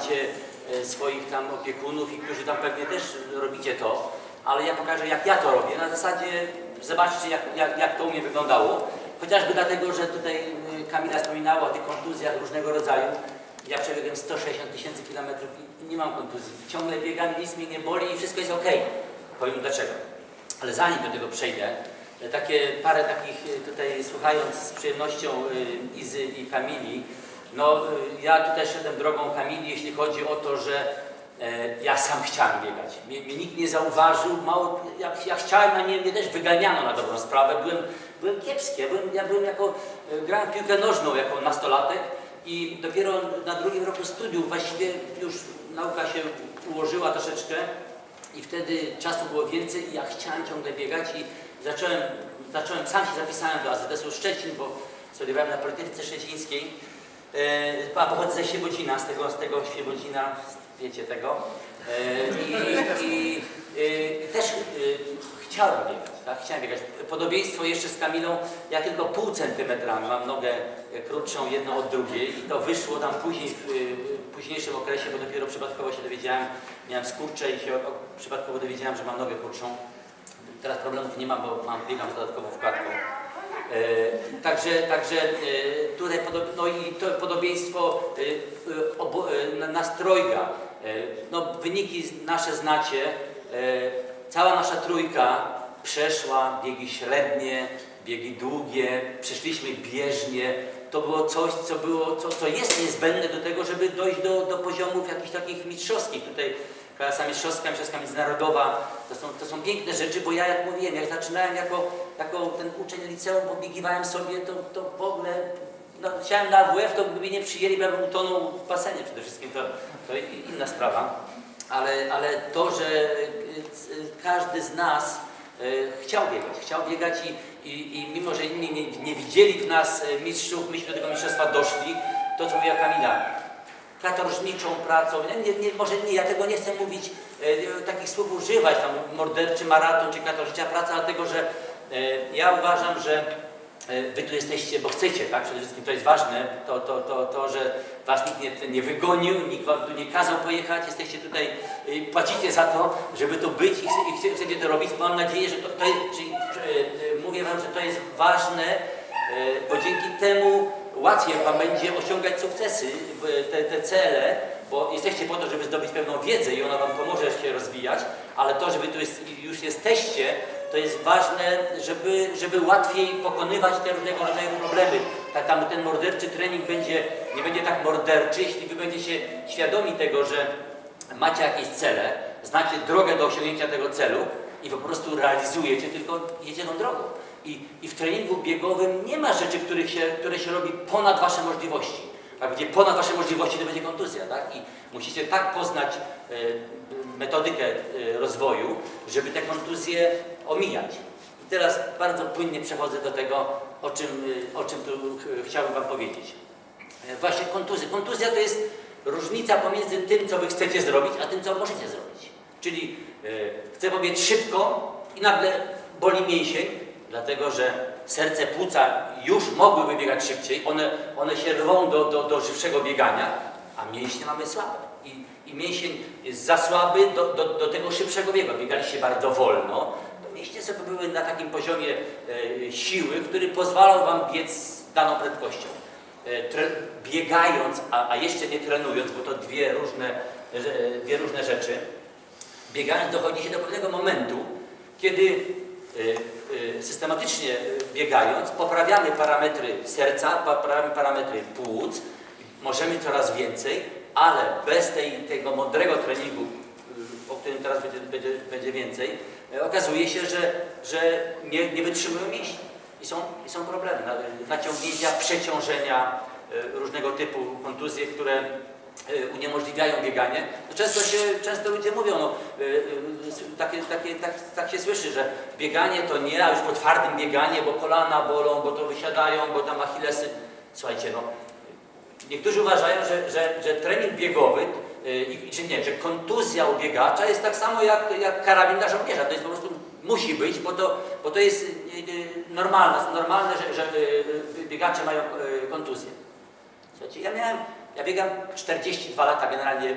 macie y, swoich tam opiekunów i którzy tam pewnie też robicie to, ale ja pokażę jak ja to robię. Na zasadzie zobaczcie jak, jak, jak to u mnie wyglądało. Chociażby dlatego, że tutaj y, Kamila wspominała o tych kontuzjach różnego rodzaju. Ja przebiegłem 160 tysięcy kilometrów i nie mam kontuzji. Ciągle biegam, nic mnie nie boli i wszystko jest ok. Powiem dlaczego. Ale zanim do tego przejdę, e, takie parę takich e, tutaj słuchając z przyjemnością e, Izy i Kamili, no e, ja tutaj szedłem drogą Kamili, jeśli chodzi o to, że e, ja sam chciałem biegać. Mnie, mnie nikt nie zauważył, mało, jak, jak chciałem, na mnie, mnie też wyganiano na dobrą sprawę. Byłem, byłem kiepski, ja byłem, ja byłem jako, e, grałem w piłkę nożną jako nastolatek i dopiero na drugim roku studiów właściwie już nauka się ułożyła troszeczkę i wtedy czasu było więcej i ja chciałem ciągle biegać i zacząłem, zacząłem sam się zapisałem do AZS-u Szczecin, bo studiowałem na Politechnice Szczecińskiej, a pochodzę ze Świebodzina, z tego, z tego Świebodzina, wiecie tego. E, I i e, też e, chciałem biegać, tak? Chciałem biegać. Podobieństwo jeszcze z Kamilą, ja tylko pół centymetra mam nogę e, krótszą jedną od drugiej i to wyszło tam później w e, późniejszym okresie, bo dopiero przypadkowo się dowiedziałem, miałem skurcze i się przypadkowo dowiedziałem, że mam nogę krótszą. Teraz problemów nie mam, bo mam, biegam z dodatkową wkładką. E, także także e, tutaj no i to podobieństwo e, nastrojga. No, wyniki nasze znacie. Cała nasza trójka przeszła biegi średnie, biegi długie, przeszliśmy bieżnie. To było coś, co, było, co, co jest niezbędne do tego, żeby dojść do, do poziomów jakichś takich mistrzowskich. Tutaj klasa mistrzowska, mistrzowska międzynarodowa, to są, to są piękne rzeczy, bo ja jak mówiłem, jak zaczynałem jako, jako ten uczeń liceum, pobiegiwałem sobie, to, to w ogóle no, chciałem na AWF, to by mnie nie przyjęli, bo ja bym utonął w basenie przede wszystkim, to, to inna sprawa. Ale, ale to, że y, y, każdy z nas y, chciał biegać, chciał biegać i, i, i mimo, że inni nie, nie widzieli w nas mistrzów, myśmy do tego mistrzostwa doszli, to co mówiła Kamila, katorżniczą pracą, nie, nie, może nie, ja tego nie chcę mówić, e, takich słów używać, tam morderczy maraton czy katorżnicza praca, dlatego że e, ja uważam, że e, wy tu jesteście, bo chcecie, tak? Przede wszystkim to jest ważne, to, to, to, to że was nikt nie, nie wygonił, nikt wam tu nie kazał pojechać, jesteście tutaj, e, płacicie za to, żeby tu być i, chce- i chce- chcecie to robić. Mam nadzieję, że to, to jest, e, e, mówię wam, że to jest ważne, e, bo dzięki temu łatwiej Wam będzie osiągać sukcesy, te, te cele, bo jesteście po to, żeby zdobyć pewną wiedzę i ona Wam pomoże się rozwijać, ale to, że Wy tu jest, już jesteście, to jest ważne, żeby, żeby łatwiej pokonywać te różnego rodzaju problemy. Tak, tam ten morderczy trening będzie, nie będzie tak morderczy, jeśli Wy będziecie świadomi tego, że macie jakieś cele, znacie drogę do osiągnięcia tego celu i po prostu realizujecie, tylko jedzie tą drogą. I, I w treningu biegowym nie ma rzeczy, których się, które się robi ponad Wasze możliwości. Tak, gdzie ponad Wasze możliwości to będzie kontuzja, tak? I musicie tak poznać e, metodykę e, rozwoju, żeby te kontuzje omijać. I teraz bardzo płynnie przechodzę do tego, o czym, e, o czym tu ch- chciałbym Wam powiedzieć. Właśnie kontuzja. Kontuzja to jest różnica pomiędzy tym, co Wy chcecie zrobić, a tym, co możecie zrobić. Czyli chcę pobiec szybko i nagle boli mięsień, dlatego że serce, płuca już mogłyby biegać szybciej, one, one się rwą do, do, do żywszego biegania, a mięśnie mamy słabe. I, i mięsień jest za słaby do, do, do tego szybszego biegu. Biegaliście bardzo wolno, to mięśnie sobie były na takim poziomie e, siły, który pozwalał Wam biec z daną prędkością. E, biegając, a, a jeszcze nie trenując, bo to dwie różne, e, dwie różne rzeczy, biegając dochodzi się do pewnego momentu, kiedy e, systematycznie e, biegając poprawiamy parametry serca, poprawiamy parametry płuc, możemy coraz więcej, ale bez tej, tego mądrego treningu, y, o którym teraz będzie, będzie, będzie więcej, e, okazuje się, że, że nie, nie wytrzymują mięśni. I są, I są problemy. Na- Naciągnięcia, przeciążenia, różnego typu kontuzje, które uniemożliwiają bieganie. Często, się, często ludzie mówią, no, e, e, takie, takie, tak, tak się słyszy, że bieganie to nie, a już po twardym bieganie, bo kolana bolą, bo to wysiadają, bo tam achillesy. Słuchajcie, no, Niektórzy uważają, że, że, że trening biegowy, i- czy nie, że kontuzja u biegacza jest tak samo jak, jak karabin dla żołnierza. To jest po prostu musi być, bo to, bo to jest y, y, normalne, normalne że, że y, biegacze mają y, kontuzję. Słuchajcie, ja miałem, ja biegam 42 lata generalnie,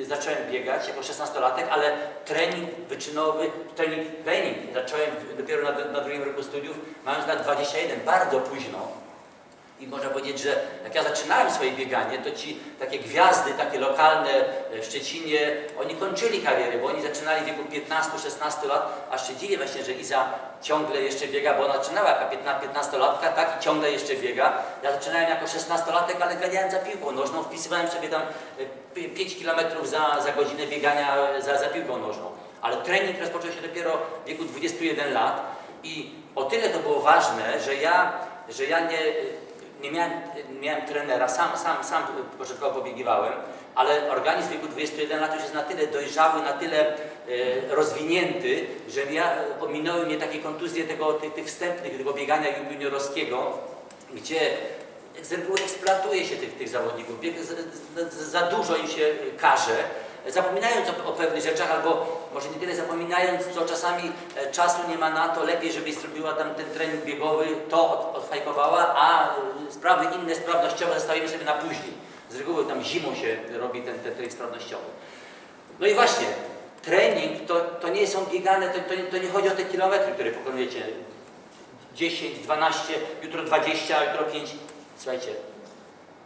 y, zacząłem biegać jako 16-latek, ale trening wyczynowy, trening, trening zacząłem dopiero na, na drugim roku studiów, mając lat 21, bardzo późno. I można powiedzieć, że jak ja zaczynałem swoje bieganie, to ci takie gwiazdy, takie lokalne e, w Szczecinie, oni kończyli karierę, bo oni zaczynali w wieku 15-16 lat, się dziwię właśnie, że Iza ciągle jeszcze biega, bo ona zaczynała jako 15-latka, tak, i ciągle jeszcze biega. Ja zaczynałem jako 16-latek, ale ganiałem za piłką nożną, wpisywałem sobie tam 5 km za, za godzinę biegania e, za, za piłką nożną. Ale trening rozpoczął się dopiero w wieku 21 lat i o tyle to było ważne, że ja, że ja nie, nie miałem, nie miałem trenera, sam, sam, sam początkowo pobiegiwałem, ale organizm w wieku 21 lat już jest na tyle dojrzały, na tyle e, rozwinięty, że ja, ominęły mnie takie kontuzje tego, tych, tych wstępnych, tego biegania juniorowskiego, gdzie z reguły eksploatuje się tych, tych zawodników, bieg, z, z, za dużo im się każe, zapominając o, pewnych rzeczach, albo może nie tyle zapominając, co czasami e, czasu nie ma na to, lepiej, żebyś zrobiła tam ten trening biegowy, to od, odfajkowała, a e, sprawy inne, sprawnościowe zostawimy sobie na później. Z reguły tam zimą się robi ten, ten trening sprawnościowy. No i właśnie, trening to, to nie są biegane, to, to, nie- to nie chodzi o te kilometry, które pokonujecie. 10, 12, jutro 20, jutro 5. Słuchajcie,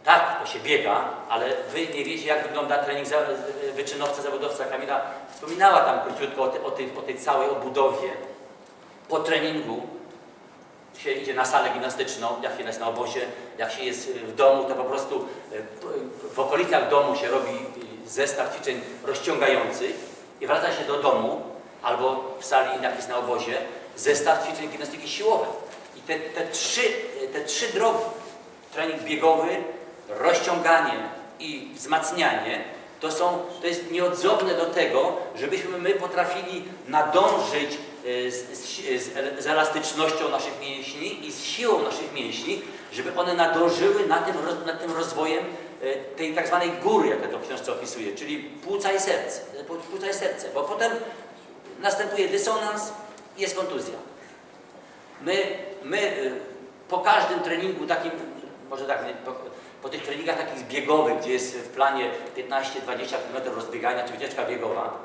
tak, to się biega, ale wy nie wiecie, jak wygląda trening za, wyczynowca, zawodowca. Kamila wspominała tam króciutko o, o, tej, o tej całej obudowie. Po treningu się idzie na salę gimnastyczną, jak się jest na obozie, jak się jest w domu, to po prostu e, w okolicach domu się robi e, zestaw ćwiczeń rozciągających i wraca się do domu albo w sali, jak jest na obozie, zestaw ćwiczeń gimnastyki siłowej. I te, te, trzy, te trzy drogi, trening biegowy, rozciąganie i wzmacnianie, to, są, to jest nieodzowne do tego, żebyśmy my potrafili nadążyć e, z, z, z, elastycznością naszych mięśni i z siłą naszych mięśni, żeby one nadążyły nad tym, nad tym rozwojem e, tej tak zwanej góry, jak ja to w książce opisuję, czyli płuca i serce, pł- płuca i serce, bo potem następuje dysonans i jest kontuzja. My, my y, po każdym treningu takim, może tak, po tych treningach takich biegowych, gdzie jest w planie 15-20 km rozbiegania czy wycieczka biegowa,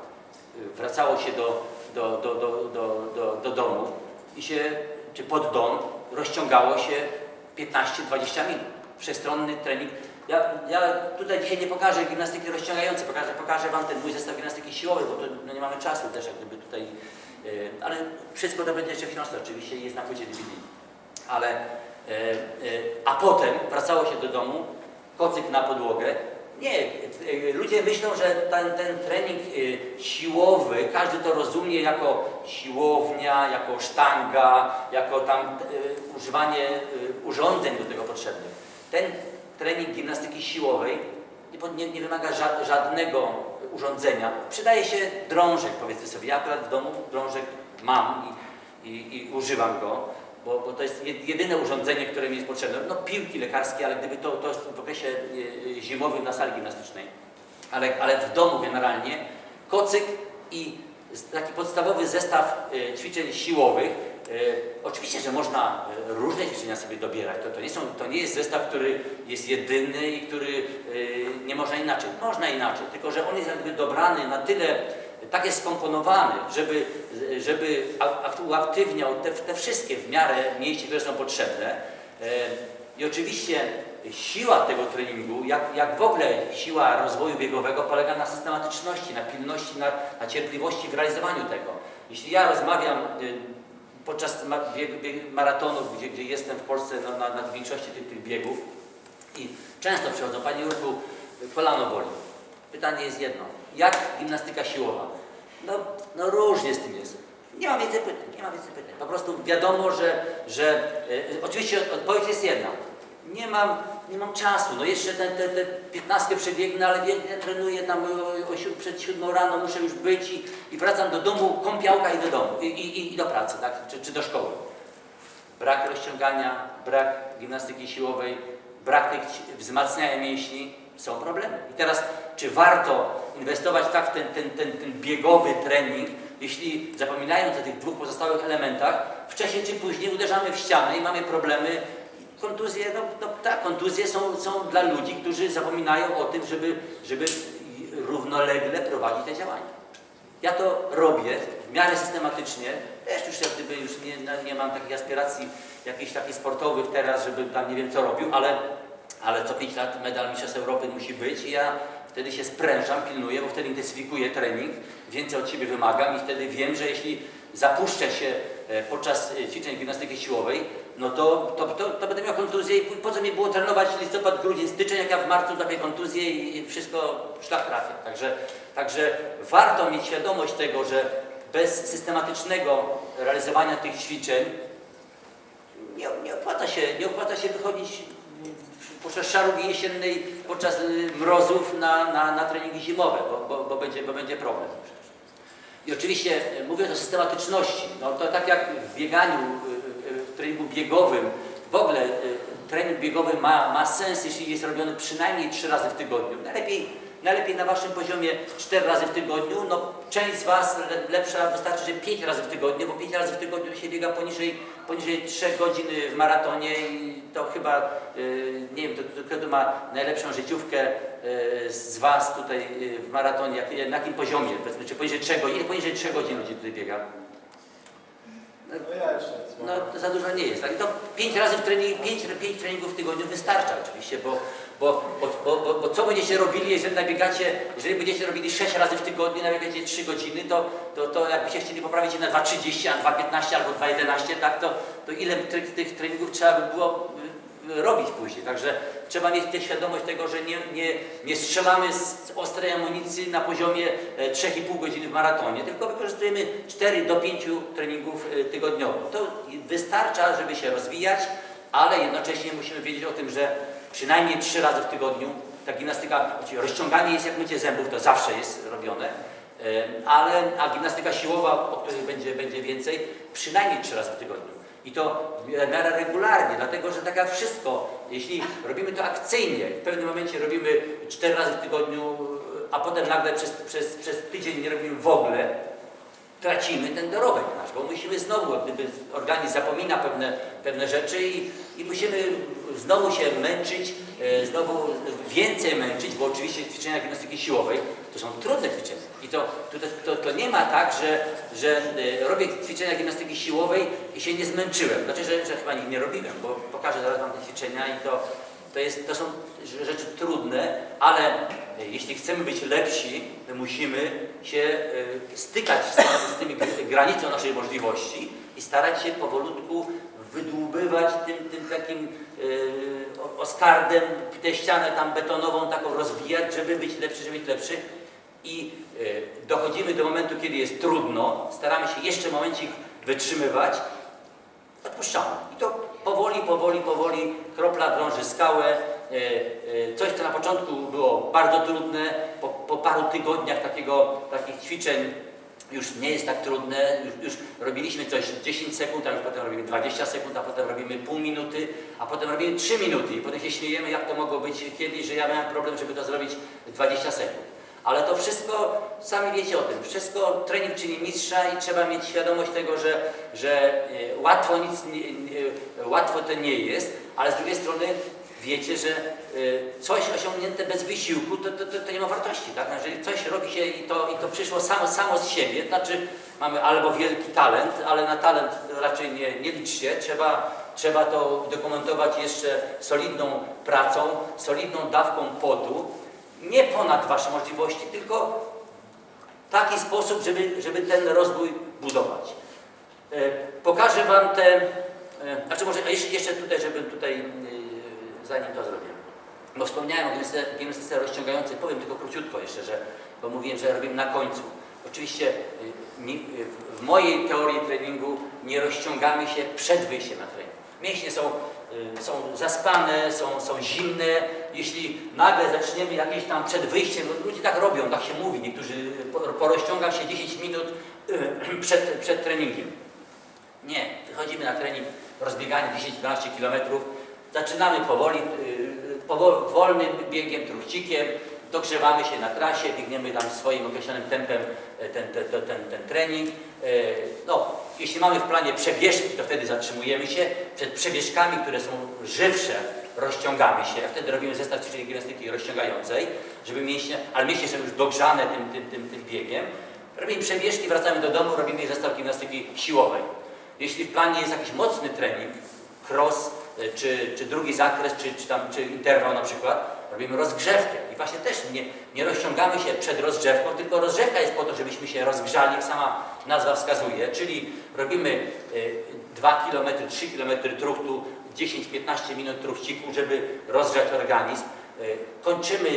y, wracało się do, do, do, do, do, do, do domu i się, czy pod dom, rozciągało się 15-20 minut. Przestronny trening. Ja, ja tutaj dzisiaj nie pokażę gimnastyki rozciągającej, pokażę, pokażę Wam ten mój zestaw gimnastyki siłowej, bo no nie mamy czasu też jak gdyby tutaj, y, ale wszystko to będzie jeszcze w oczywiście jest na płycie DVD. Ale, a potem wracało się do domu, kocyk na podłogę. Nie, e, ludzie myślą, że ten, ten trening e, siłowy, każdy to rozumie jako siłownia, jako sztanga, jako tam e, używanie e, urządzeń do tego potrzebnych. Ten trening gimnastyki siłowej nie, nie, wymaga ża- żadnego urządzenia. Przydaje się drążek, powiedzmy sobie. Ja akurat w domu drążek mam i, i, i używam go, bo, bo to jest jed- jedyne urządzenie, które mi jest potrzebne. No piłki lekarskie, ale gdyby to, to jest w okresie e, zimowym na sali gimnastycznej. Ale, ale w domu generalnie kocyk i taki podstawowy zestaw e, ćwiczeń siłowych. E, Oczywiście, że można e, różne ćwiczenia sobie dobierać. To, to, nie są, to nie jest zestaw, który jest jedyny i który e, nie można inaczej. Można inaczej, tylko że on jest jakby dobrany na tyle, tak jest skomponowany, żeby, żeby uaktywniał te, te wszystkie w miarę mięśni, które są potrzebne. E, I oczywiście siła tego treningu, jak, jak w ogóle siła rozwoju biegowego polega na systematyczności, na pilności, na, na cierpliwości w realizowaniu tego. Jeśli ja rozmawiam y, podczas maratonów, gdzie, gdzie jestem w Polsce no, na, na większości tych, tych biegów i często przychodzą, Panie Jurku, kolano boli. Pytanie jest jedno, jak gimnastyka siłowa? No, no różnie z tym jest. Nie ma więcej pytań, nie ma więcej pytań. Po prostu wiadomo, że, że e, oczywiście odpowiedź jest jedna. Nie mam, nie mam czasu, no jeszcze te, te, te 15 przebiegnę, ale ja trenuję tam o, o, przed siódmą rano, muszę już być i, i wracam do domu, kąpiałka i do domu, i, i, i do pracy, tak? czy, czy do szkoły. Brak rozciągania, brak gimnastyki siłowej, brak tych wzmacniania mięśni, są problemy. I teraz, czy warto inwestować tak w ten, ten, ten, ten biegowy trening, jeśli zapominając o tych dwóch pozostałych elementach, wcześniej czy później uderzamy w ścianę i mamy problemy. Kontuzje, no, no tak, kontuzje są, są dla ludzi, którzy zapominają o tym, żeby, żeby równolegle prowadzić te działania. Ja to robię w miarę systematycznie. Też już jak gdyby już nie, nie mam takich aspiracji jakichś takich sportowych teraz, żeby tam nie wiem co robił, ale, ale co 5 lat medal Mistrzostw Europy musi być i ja wtedy się sprężam, pilnuję, bo wtedy intensyfikuję trening, więcej od siebie wymagam i wtedy wiem, że jeśli zapuszczę się e, podczas e, ćwiczeń gimnastyki siłowej, no to, to, to, to będę miał kontuzję i po co mi było trenować listopad, grudzień, styczeń, jak ja w marcu złapię kontuzję i i wszystko szlak trafia. Także, także warto mieć świadomość tego, że bez systematycznego realizowania tych ćwiczeń nie, nie, opłaca się, nie opłaca się wychodzić podczas szarógi jesiennej, podczas y, mrozów na, na, na treningi zimowe, bo, bo, bo, będzie, bo będzie problem. I oczywiście e, mówiąc o systematyczności, no to tak jak w bieganiu, y, y, w treningu biegowym, w ogóle y, trening biegowy ma, ma sens, jeśli jest robiony przynajmniej trzy razy w tygodniu. Najlepiej, najlepiej na Waszym poziomie cztery razy w tygodniu. No, część z Was le, lepsza wystarczy, że pięć razy w tygodniu, bo pięć razy w tygodniu się biega poniżej, poniżej 3 godzin w maratonie i to chyba, y, nie wiem, to, to, kto ma najlepszą życiówkę y, z Was tutaj y, w maratonie, jak, na jakim poziomie, powiedzmy, czy poniżej 3 godzin, poniżej 3 godzin ludzi tutaj biega. No ja jeszcze. No to za dużo nie jest. Tak? To pięć razy w trening, pięć, pięć treningów w tygodniu wystarcza oczywiście, bo, bo, bo, bo, bo, co będziecie robili, jeżeli nabiegacie, jeżeli będziecie robili sześć razy w tygodniu, nabiegacie trzy godziny, to, to, to jakbyście chcieli poprawić się na 2,30, a 2,15 albo 2,11, tak, to, to ile tych, tych treningów trzeba by było y, y, robić później. Także trzeba mieć też świadomość tego, że nie, nie, nie strzelamy z ostrej amunicji na poziomie e, 3,5 godziny w maratonie, tylko wykorzystujemy 4 do 5 treningów e, tygodniowo. To wystarcza, żeby się rozwijać, ale jednocześnie musimy wiedzieć o tym, że przynajmniej 3 razy w tygodniu ta gimnastyka, rozciąganie jest jak mycie zębów, to zawsze jest robione, e, ale a gimnastyka siłowa, o której będzie, będzie więcej, przynajmniej 3 razy w tygodniu. I to w miarę regularnie, dlatego że tak jak wszystko, jeśli robimy to akcyjnie, w pewnym momencie robimy 4 razy w tygodniu, a potem nagle przez, przez, przez tydzień nie robimy w ogóle, tracimy ten dorobek nasz, bo musimy znowu, gdyby organizm zapomina pewne, pewne rzeczy i, i musimy znowu się męczyć, e, znowu więcej męczyć, bo oczywiście ćwiczenia gimnastyki siłowej to są trudne ćwiczenia. I to, to, to, nie ma tak, że, że e, robię ćwiczenia gimnastyki siłowej i się nie zmęczyłem. Znaczy, że, że chyba nigdy nie robiłem, bo pokażę zaraz Wam te ćwiczenia i to, to, jest, to są rzeczy trudne, ale e, jeśli chcemy być lepsi, to musimy się stykać z, z tymi gr- granicą naszej możliwości i starać się powolutku wydłubywać tym, tym takim o- oskardem tę ścianę tam betonową taką rozbijać, żeby być lepszy, żeby być lepszy. I e, dochodzimy do momentu, kiedy jest trudno, staramy się jeszcze momencik wytrzymywać, odpuszczamy. I to powoli, powoli, powoli, kropla drąży skałę. E, Coś, co na początku było bardzo trudne, po, po paru tygodniach takiego, takich ćwiczeń już nie jest tak trudne, już, już robiliśmy coś 10 sekund, a już potem robimy 20 sekund, a potem robimy pół minuty, a potem robimy 3 minuty i potem się śmiejemy, jak to mogło być kiedyś, że ja miałem problem, żeby to zrobić 20 sekund. Ale to wszystko, sami wiecie o tym, wszystko trening czyni mistrza i trzeba mieć świadomość tego, że, że e, łatwo nic nie, łatwo to nie jest, ale z drugiej strony wiecie, że e, coś osiągnięte bez wysiłku, to, to, to, to nie ma wartości. Tak? Jeżeli coś robi się i to, i to przyszło samo, samo z siebie, to znaczy mamy albo wielki talent, ale na talent raczej nie, nie liczcie, trzeba, trzeba to dokumentować jeszcze solidną pracą, solidną dawką potu, nie ponad Wasze możliwości, tylko w taki sposób, żeby, żeby ten rozwój budować. E, Pokażę Wam te, e, znaczy może jeszcze, tutaj, żebym tutaj, zanim to zrobię, bo wspomniałem o gimnastyce- rozciągającej, powiem tylko króciutko jeszcze, że, bo mówiłem, że robimy na końcu. Oczywiście mi- e, w mojej teorii treningu nie rozciągamy się przed wyjściem na trening. Mięśnie są, y, są zaspane, są, są zimne. Jeśli nagle zaczniemy jakieś tam przed wyjściem, no ludzie tak robią, tak się mówi, niektórzy po- porozciąga się 10 minut y, przed, przed treningiem. Nie, wychodzimy na trening rozbieganie 10-12 km, zaczynamy powoli, y, powo- wolnym biegiem, truchcikiem, dogrzewamy się na trasie, biegniemy tam swoim określonym tempem e, ten, ten, ten, ten, ten trening. E, No, jeśli mamy w planie przebieżki, to wtedy zatrzymujemy się. Przed przebieżkami, które są żywsze, rozciągamy się. Wtedy robimy zestaw ćwiczeń gimnastyki rozciągającej, żeby mięśnie, ale mięśnie są już dogrzane tym, tym, tym, tym biegiem. Robimy przebieżki, wracamy do domu, robimy zestaw gimnastyki siłowej. Jeśli w planie jest jakiś mocny trening, cross, y, czy, czy drugi zakres, czy, czy, tam, czy interwał na przykład, robimy rozgrzewkę. I właśnie też nie, nie rozciągamy się przed rozgrzewką, tylko rozgrzewka jest po to, żebyśmy się rozgrzali, jak sama nazwa wskazuje, czyli robimy y, 2 km, 3 km truchtu, 10-15 minut truchciku, żeby rozgrzać organizm. Y, Kończymy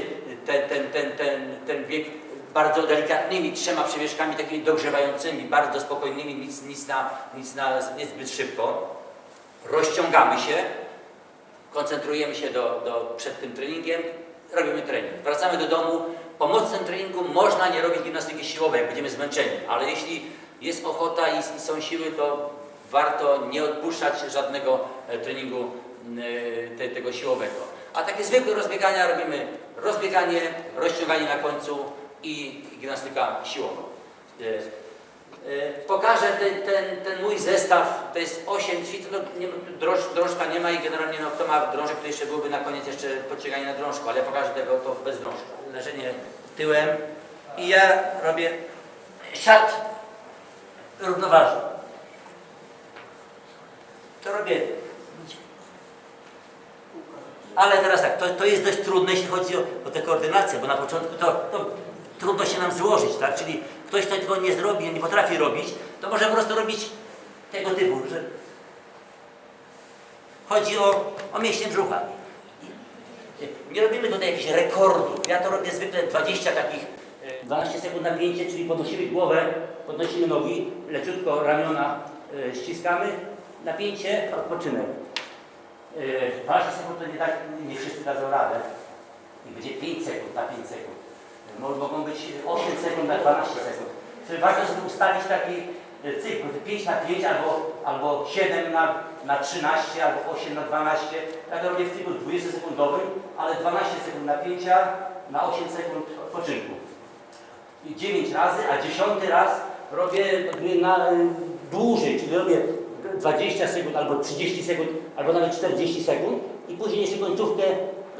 ten, ten, ten, ten, ten bieg bardzo delikatnymi trzema przebieszkami, takimi dogrzewającymi, bardzo spokojnymi, nic, nic, na, nic na niezbyt szybko. Rozciągamy się, koncentrujemy się do, do, przed tym treningiem, robimy trening. Wracamy do domu. Po mocnym treningu można nie robić gimnastyki siłowej, jak będziemy zmęczeni, ale jeśli jest ochota i, i są siły, to warto nie odpuszczać żadnego e, treningu e, te, tego siłowego. A takie zwykłe rozbiegania robimy rozbieganie, rozciąganie na końcu i gimnastyka siłowa. E, Pokażę ten, ten, ten mój zestaw, to jest 8 ćwiczeń, no, nie, drąż, drążka nie ma i generalnie no, kto ma drążek, to jeszcze byłoby na koniec jeszcze podciąganie na drążku, ale ja pokażę tego to bez drążka. Leżenie tyłem i ja robię siat równoważny. To robię ale teraz tak, to, to jest dość trudne, jeśli chodzi o, o tę koordynację, bo na początku to, to trudno się nam złożyć, tak? Czyli ktoś, kto tego nie zrobi, nie potrafi robić, to może po prostu robić tego typu, że chodzi o, o mięśnie brzucha. Nie robimy tutaj jakichś rekordów. Ja to robię zwykle 20 takich, e, 12 sekund napięcie, czyli podnosimy głowę, podnosimy nogi, leciutko ramiona e, ściskamy, napięcie, odpoczynek. Yy, 12 sekund to nie tak, nie wszyscy dadzą radę. I będzie 5 sekund na 5 sekund. Mo- Mogą być 8 sekund na 12 sekund. Czyli warto sobie ustalić taki e, cykl, 5 na 5 albo, albo 7 na, na 13 albo 8 na 12. Tak robię w cyklu 20 sekundowym, ale 12 sekund napięcia na 8 sekund odpoczynku. I 9 razy, a 10 raz robię jakby na y, dłużej, czyli robię 20 sekund albo 30 sekund, albo nawet 40 sekund i później jeszcze końcówkę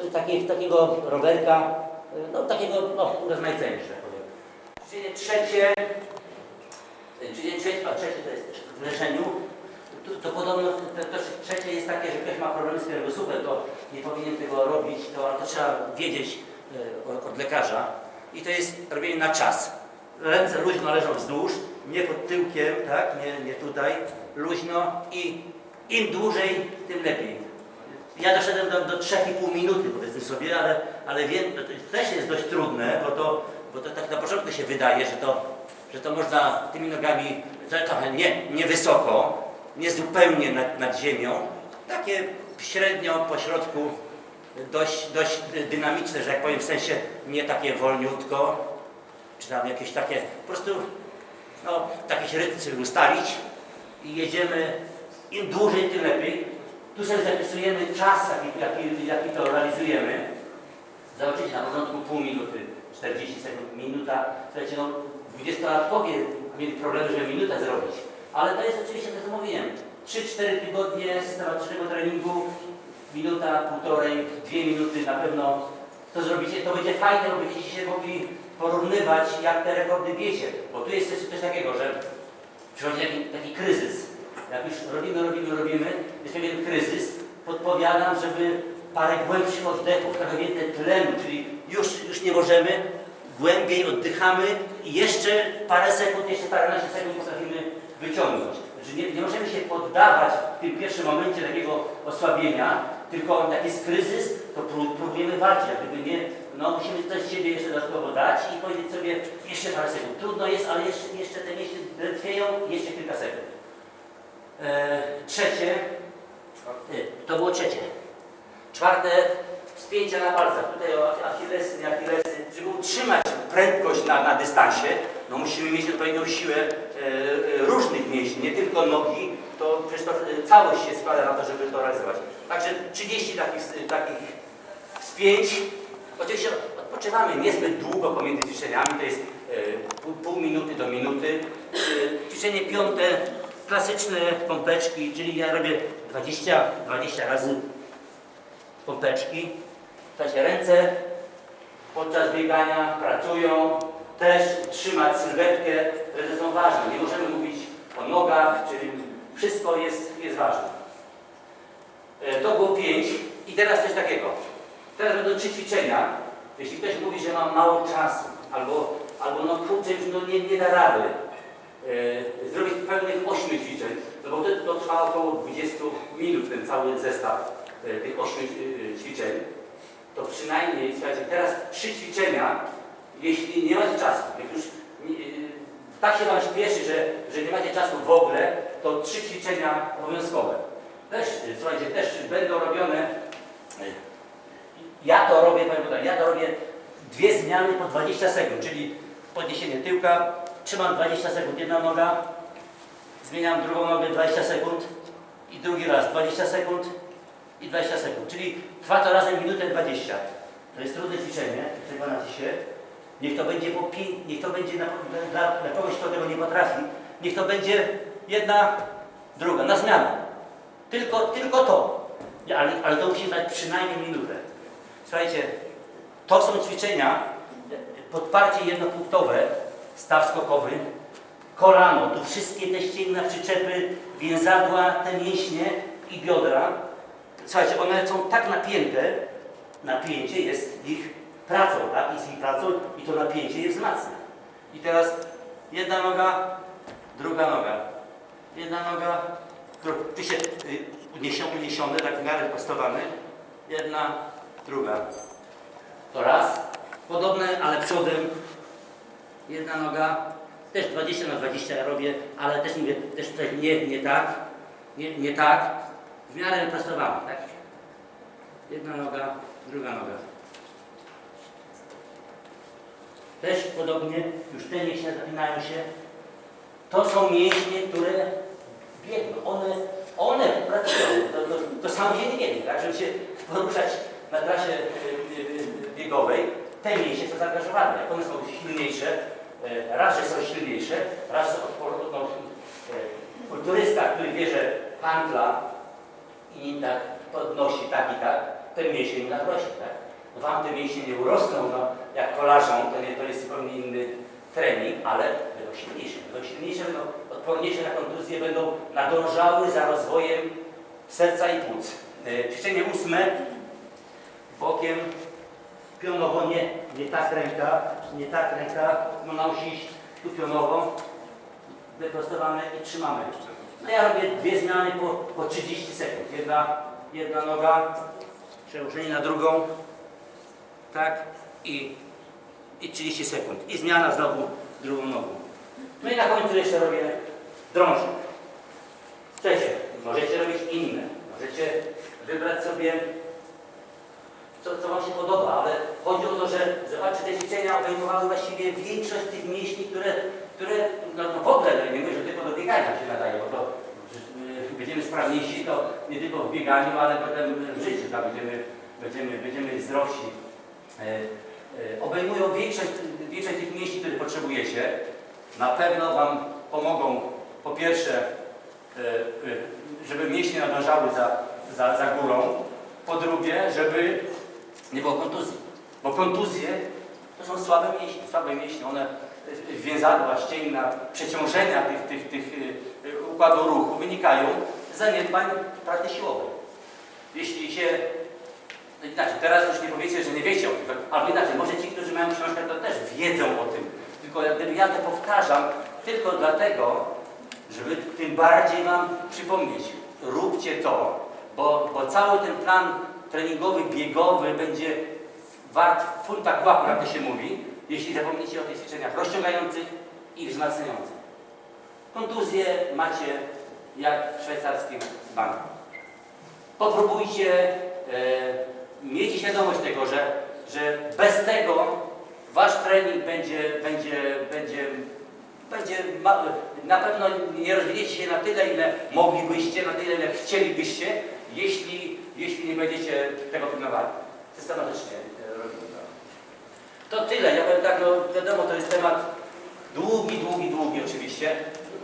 y, takiej, takiego rowerka, no takiego no, urozmaicenia, że tak powiem. Ćwiczenie trzecie, ćwiczenie trzecie, a trzecie to jest w leżeniu, to, to podobno to, to trzecie jest takie, że ktoś ma problemy z kręgosłupem, to nie powinien tego robić, to, to trzeba wiedzieć y, od, od lekarza. I to jest robienie na czas. Ręce luźno leżą wzdłuż, nie pod tyłkiem, tak, nie, nie tutaj, luźno i im dłużej, tym lepiej. Ja doszedłem do, do 3,5 minuty powiedzmy sobie, ale, ale wiem, to, też jest dość trudne, bo to, bo to tak na początku się wydaje, że to, że to można tymi nogami trochę nie, nie wysoko, nie zupełnie nad, nad ziemią, takie średnio po środku dość, dość dynamiczne, że jak powiem, w sensie nie takie wolniutko, czy tam jakieś takie, po prostu no, taki rytm ustalić i jedziemy, im dłużej, tym lepiej. Tu sobie zapisujemy czas, jaki, jaki, to realizujemy. Zobaczycie, na początku pół minuty, 40 sekund, minuta. Słuchajcie, no 20-latkowie mieli problemy, żeby minutę zrobić. Ale to jest oczywiście, to co mówiłem, 3-4 tygodnie systematycznego treningu, minuta, półtorej, dwie minuty na pewno to zrobicie. To będzie fajne, bo będziecie się mogli porównywać, jak te rekordy biecie. Bo tu jest coś takiego, że przychodzi taki, taki kryzys. Jak już robimy, robimy, robimy, jest pewien kryzys, podpowiadam, żeby parę głębszych oddechów, trochę więcej tlenu, czyli już, już nie możemy, głębiej oddychamy i jeszcze parę sekund, jeszcze paręnaście sekund potrafimy wyciągnąć. Że nie, nie możemy się poddawać w tym pierwszym momencie takiego osłabienia, tylko jak jest kryzys, to pró- próbujemy walczyć, jak nie, no musimy coś z siebie jeszcze dodatkowo dać i powiedzieć sobie jeszcze parę sekund. Trudno jest, ale jeszcze, jeszcze te mięśnie drętwieją, jeszcze kilka sekund. E, trzecie, e, to było trzecie. Czwarte, spięcia na palcach. Tutaj o achillesy, nie achillesy. Żeby utrzymać prędkość na, na dystansie, no musimy mieć odpowiednią siłę e, różnych mięśni, nie tylko nogi. To przecież to, całość się składa na to, żeby to realizować. Także 30 takich, takich spięć. Oczywiście od odpoczywamy niezbyt długo pomiędzy ćwiczeniami, to jest pół, minuty do minuty. Ćwiczenie piąte, klasyczne pompeczki, czyli ja robię 20, 20 razy pompeczki. Słuchajcie, ręce podczas biegania pracują, też trzymać sylwetkę, które są ważne. Nie możemy mówić o nogach, czyli wszystko jest, jest ważne. E, To było pięć i teraz coś takiego. Teraz będą trzy ćwiczenia. Jeśli ktoś mówi, że ma mało czasu, albo, albo no kurczę, już no nie, nie da rady zrobić pełnych ośmiu ćwiczeń, no bo to, to trwa około 20 minut ten cały zestaw e, tych ośmiu e, ćwiczeń, to przynajmniej, słuchajcie, teraz trzy ćwiczenia, jeśli nie macie czasu, jak już e, tak się Wam śpieszy, że, że nie macie czasu w ogóle, to trzy ćwiczenia obowiązkowe. Też, e, słuchajcie, też będą robione e, ja to robię, powiem tak, ja to robię dwie zmiany po 20 sekund, czyli podniesienie tyłka, trzymam 20 sekund, jedna noga, zmieniam drugą nogę 20 sekund i drugi raz 20 sekund i 20 sekund, czyli trwa to razem minutę 20. To jest trudne ćwiczenie, przekonacie się. Niech to będzie po pięć, niech to będzie na, dla, dla kogoś, kto tego nie potrafi, niech to będzie jedna, druga, na zmianę. Tylko, tylko to. Nie, Ale, ale to musi dać przynajmniej minutę. Słuchajcie, to są ćwiczenia, podparcie jednopunktowe, staw skokowy, kolano, tu wszystkie te ścięgna, przyczepy, więzadła, te mięśnie i biodra. Słuchajcie, one są tak napięte, napięcie jest ich pracą, tak? Jest ich pracą i to napięcie je wzmacnia. I teraz jedna noga, druga noga, jedna noga, druga. Tu się y, uniesione, uniesione, tak w miarę prostowane. Jedna, druga. To raz. Podobne, ale przodem. Jedna noga. Też 20 na 20 ja robię, ale też też nie, nie tak. Nie, nie tak. W miarę prostowane, tak? Jedna noga, druga noga. Też podobnie, już te mięśnie zapinają się. To są mięśnie, które biegną. One, one pracują. To, to, to samodzielnie biegnie, tak? Żeby się poruszać na trasie y, y, biegowej, te mięśnie są zaangażowane. Jak one są silniejsze, raz, że są silniejsze, raz są odporne. E, kulturysta, który bierze handla i tak podnosi tak i tak, te mięśnie nie nadrośnie, tak? No wam te mięśnie nie urosną, no, jak kolarzom, to, nie, to jest zupełnie inny trening, ale będą silniejsze, będą silniejsze, będą odporniejsze na kontuzje, będą nadążały za rozwojem serca i płuc. E, Ćwiczenie ósme, bokiem, pionowo, nie, nie tak ręka, nie tak ręka, no musi iść tu pionowo, wyprostowane i trzymamy. No ja robię dwie zmiany po, po 30 sekund. Jedna, jedna noga, przełożenie na drugą, tak, i, i 30 sekund. I zmiana znowu drugą nogą. No i na końcu jeszcze robię drążek. Chcecie, możecie robić inne, możecie wybrać sobie co, co Wam się podoba, ale chodzi o to, że zobaczcie, te ćwiczenia obejmowały właściwie większość tych mięśni, które, które no, no w ogóle, no, nie mówię, że tylko do biegania się nadaje, bo to że, y, będziemy sprawniejsi to nie tylko w bieganiu, ale potem w życiu, tak, będziemy, będziemy, będziemy zdrowsi. E, e, obejmują większość, większość tych mięśni, które potrzebujecie. Na pewno Wam pomogą po pierwsze, e, e, żeby mięśnie nadążały za, za, za górą, po drugie, żeby nie było kontuzji. Bo kontuzje to są słabe mięśnie, słabe mięśnie, one y, więzadła, ścięgna, przeciążenia tych, tych, tych y, y, układu ruchu wynikają z zaniedbań pracy siłowej. Jeśli się, no inaczej, teraz już nie powiecie, że nie wiecie o tym, albo inaczej, może ci, którzy mają książkę, to też wiedzą o tym. Tylko gdyby ja to powtarzam tylko dlatego, żeby tym bardziej Wam przypomnieć. Róbcie to, bo, bo cały ten plan treningowy, biegowy będzie wart funta kłapu, jak to się mówi, jeśli zapomnicie o tych ćwiczeniach rozciągających i wzmacniających. Kontuzje macie jak w szwajcarskim banku. Popróbujcie, e, miejcie świadomość tego, że, że bez tego wasz trening będzie, będzie, będzie, będzie na pewno nie rozwiniecie się na tyle, ile moglibyście, na tyle, ile chcielibyście, jeśli, jeśli nie będziecie tego pilnowali. Systematycznie e, robimy to. Tyle. Ja powiem tak, no wiadomo, to jest temat długi, długi, długi oczywiście.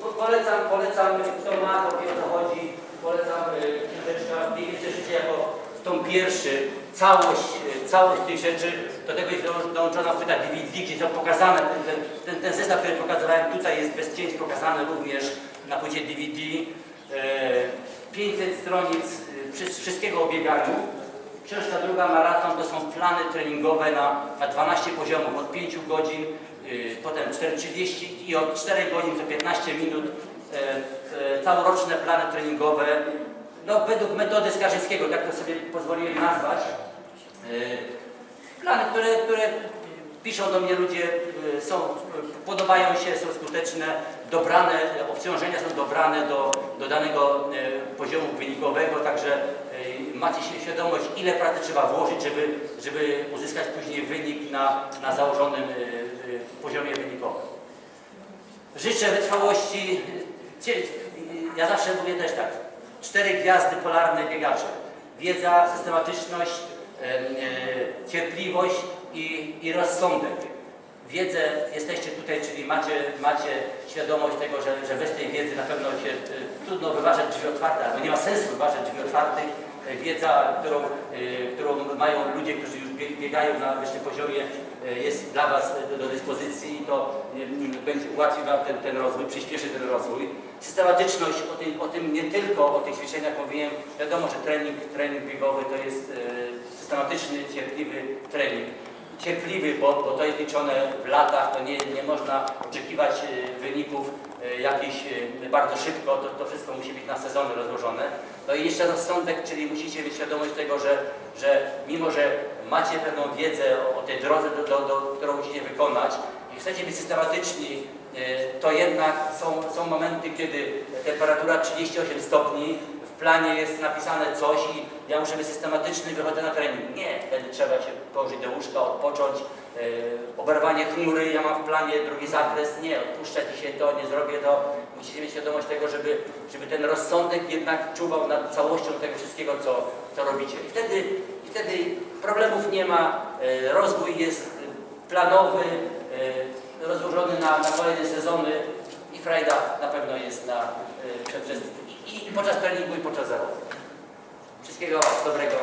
Po, polecam, polecam, kto ma, to wie co chodzi. Polecam y, książeczka Biegnijcie życie jako tą pierwszy, całość, y, całość tych rzeczy. Do tego jest dołą- dołączona płyta DVD, gdzie są pokazane, ten, ten, ten, ten zestaw, który pokazywałem tutaj jest bez cięć pokazany również na płycie DVD. E, 500 stronic y, wszy- wszystkiego o. Książka druga, maraton, to są plany treningowe na, na 12 poziomów, od 5 godzin, y, potem 4.30 i od 4 godzin co 15 minut e, e, całoroczne plany treningowe, no według metody Skarżyckiego, tak to sobie pozwoliłem nazwać. E, plany, które, które piszą do mnie ludzie, e, są, podobają się, są skuteczne, dobrane, obciążenia są dobrane do, do danego e, poziomu wynikowego, także e, macie świadomość, ile pracy trzeba włożyć, żeby, żeby uzyskać później wynik na, na założonym e, e, poziomie wynikowym. Życzę wytrwałości. Ja zawsze mówię też tak. Cztery gwiazdy polarne biegacze. Wiedza, systematyczność, em, e, cierpliwość i, i rozsądek. Wiedzę jesteście tutaj, czyli macie, macie świadomość tego, że, że bez tej wiedzy na pewno się e, trudno wyważać drzwi otwarte, albo nie ma sensu wyważać drzwi otwartych. E, Wiedza, którą, e, którą mają ludzie, którzy już bie- biegają na wyższym poziomie, e, jest dla Was do, dyspozycji i to będzie ułatwi Wam ten, ten rozwój, przyspieszy ten rozwój. Systematyczność, o tym, o tym nie tylko o tych ćwiczeniach mówiłem, wiadomo, że trening, trening biegowy to jest systematyczny, cierpliwy trening. Cierpliwy, bo, bo to jest liczone w latach, to nie, nie można oczekiwać wyników jakichś bardzo szybko, to, to wszystko musi być na sezony rozłożone. No i jeszcze rozsądek, czyli musicie mieć świadomość tego, że, że mimo, że macie pewną wiedzę o, tej drodze, do, do, do, którą musicie wykonać i chcecie być systematyczni, e, to jednak są, są momenty, kiedy temperatura 38 stopni, w planie jest napisane coś i ja muszę być systematyczny, wychodzę na trening. Nie, wtedy trzeba się położyć do łóżka, odpocząć, e, oberwanie chmury, ja mam w planie drugi zakres, nie, odpuszczę dzisiaj to, nie zrobię to. Musicie mieć świadomość tego, żeby, żeby ten rozsądek jednak czuwał nad całością tego wszystkiego, co, co robicie. I wtedy, I wtedy problemów nie ma, e, rozwój jest e, planowy, e, rozłożony na, na kolejne sezony i frajda na pewno jest na, przed, i, i podczas treningu i podczas zawodu. Wszystkiego dobrego.